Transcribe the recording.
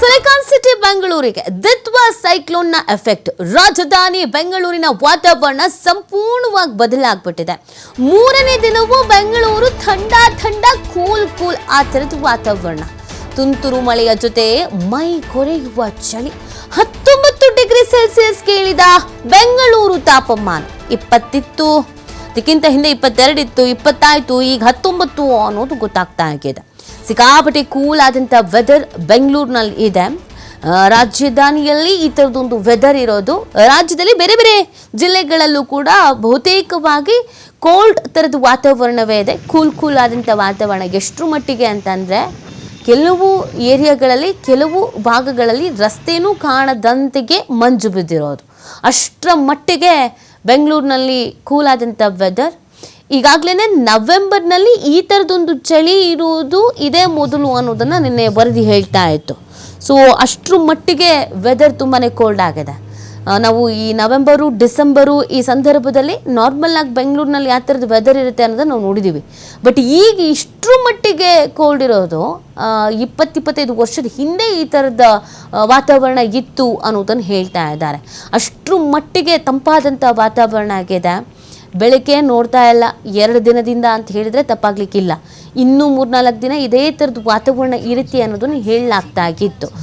Silicon city ಬೆಂಗಳೂರಿಗೆ ದಿತ್ವ ಸೈಕ್ಲೋನ್ನ effect ರಾಜಧಾನಿ ಬೆಂಗಳೂರಿನ ವಾತಾವರಣ ಸಂಪೂರ್ಣವಾಗಿ ಬದಲಾಗ್ಬಿಟ್ಟಿದೆ. ಮೂರನೇ ದಿನವೂ ಬೆಂಗಳೂರು ಥಂಡ ಥಂಡ ಕೂಲ್ ಕೂಲ್ ಆ ಥರದ ವಾತಾವರಣ. ತುಂತುರು ಮಳೆಯ ಜೊತೆ ಮೈ ಕೊರೆಯುವ ಚಳಿ. ಹತ್ತೊಂಬತ್ತು ಡಿಗ್ರಿ ಸೆಲ್ಸಿಯಸ್ ಕೇಳಿದ ಬೆಂಗಳೂರು ತಾಪಮಾನ. ಇಪ್ಪತ್ತಿತ್ತು. ಅದಕ್ಕಿಂತ ಹಿಂದೆ ಇಪ್ಪತ್ತೆರಡಿತ್ತು, ಇಪ್ಪತ್ತಾಯಿತು, ಈಗ ಹತ್ತೊಂಬತ್ತು ಅನ್ನೋದು ಗೊತ್ತಾಗ್ತಾ ಆಗಿದೆ. ಸಿಕ್ಕಾಪಟ್ಟೆ ಕೂಲ್ ಆದಂಥ ವೆದರ್ ಬೆಂಗಳೂರಿನಲ್ಲಿ ಇದೆ. ರಾಜಧಾನಿಯಲ್ಲಿ ಈ ಥರದೊಂದು ವೆದರ್ ಇರೋದು, ರಾಜ್ಯದಲ್ಲಿ ಬೇರೆ ಬೇರೆ ಜಿಲ್ಲೆಗಳಲ್ಲೂ ಕೂಡ ಬಹುತೇಕವಾಗಿ ಕೋಲ್ಡ್ ಥರದ ವಾತಾವರಣವೇ ಇದೆ. ಕೂಲ್ ಕೂಲ್ ಆದಂಥ ವಾತಾವರಣ ಎಷ್ಟರ ಮಟ್ಟಿಗೆ ಅಂತಂದರೆ, ಕೆಲವು ಏರಿಯಾಗಳಲ್ಲಿ, ಕೆಲವು ಭಾಗಗಳಲ್ಲಿ ರಸ್ತೆನೂ ಕಾಣದಂತೆಗೆ ಮಂಜು ಬಿದ್ದಿರೋದು. ಅಷ್ಟರ ಮಟ್ಟಿಗೆ ಬೆಂಗಳೂರಿನಲ್ಲಿ ಕೂಲ್ ಆದಂಥ ವೆದರ್ ಈಗಾಗಲೇ ನವೆಂಬರ್ನಲ್ಲಿ ಈ ಥರದೊಂದು ಚಳಿ ಇರುವುದು ಇದೇ ಮೊದಲು ಅನ್ನೋದನ್ನು ನಿನ್ನೆ ವರದಿ ಹೇಳ್ತಾ ಇತ್ತು. ಸೊ ಅಷ್ಟರ ಮಟ್ಟಿಗೆ ವೆದರ್ ತುಂಬಾ ಕೋಲ್ಡ್ ಆಗಿದೆ. ನಾವು ಈ ನವೆಂಬರು, ಡಿಸೆಂಬರು ಈ ಸಂದರ್ಭದಲ್ಲಿ ನಾರ್ಮಲ್ ಆಗಿ ಬೆಂಗಳೂರಿನಲ್ಲಿ ಯಾವ ಥರದ ವೆದರ್ ಇರುತ್ತೆ ಅನ್ನೋದನ್ನು ನಾವು ನೋಡಿದ್ದೀವಿ ಬಟ್ ಈಗ ಇಷ್ಟರ ಮಟ್ಟಿಗೆ ಕೋಲ್ಡ್ ಇರೋದು ಇಪ್ಪತ್ತು ಇಪ್ಪತ್ತೈದು ವರ್ಷದ ಹಿಂದೆ ಈ ಥರದ ವಾತಾವರಣ ಇತ್ತು ಅನ್ನೋದನ್ನು ಹೇಳ್ತಾ ಇದ್ದಾರೆ. ಅಷ್ಟರ ಮಟ್ಟಿಗೆ ತಂಪಾದಂಥ ವಾತಾವರಣ ಆಗಿದೆ. ಬೆಳಗ್ಗೆ ನೋಡ್ತಾ ಇಲ್ಲ. ಎರಡು ದಿನದಿಂದ ಅಂತ ಹೇಳಿದರೆ ತಪ್ಪಾಗಲಿಕ್ಕಿಲ್ಲ. ಇನ್ನೂ ಮೂರ್ನಾಲ್ಕು ದಿನ ಇದೇ ಥರದ್ದು ವಾತಾವರಣ ಇರುತ್ತೆ ಅನ್ನೋದನ್ನು ಹೇಳಲಾಗ್ತಾ ಆಗಿತ್ತು.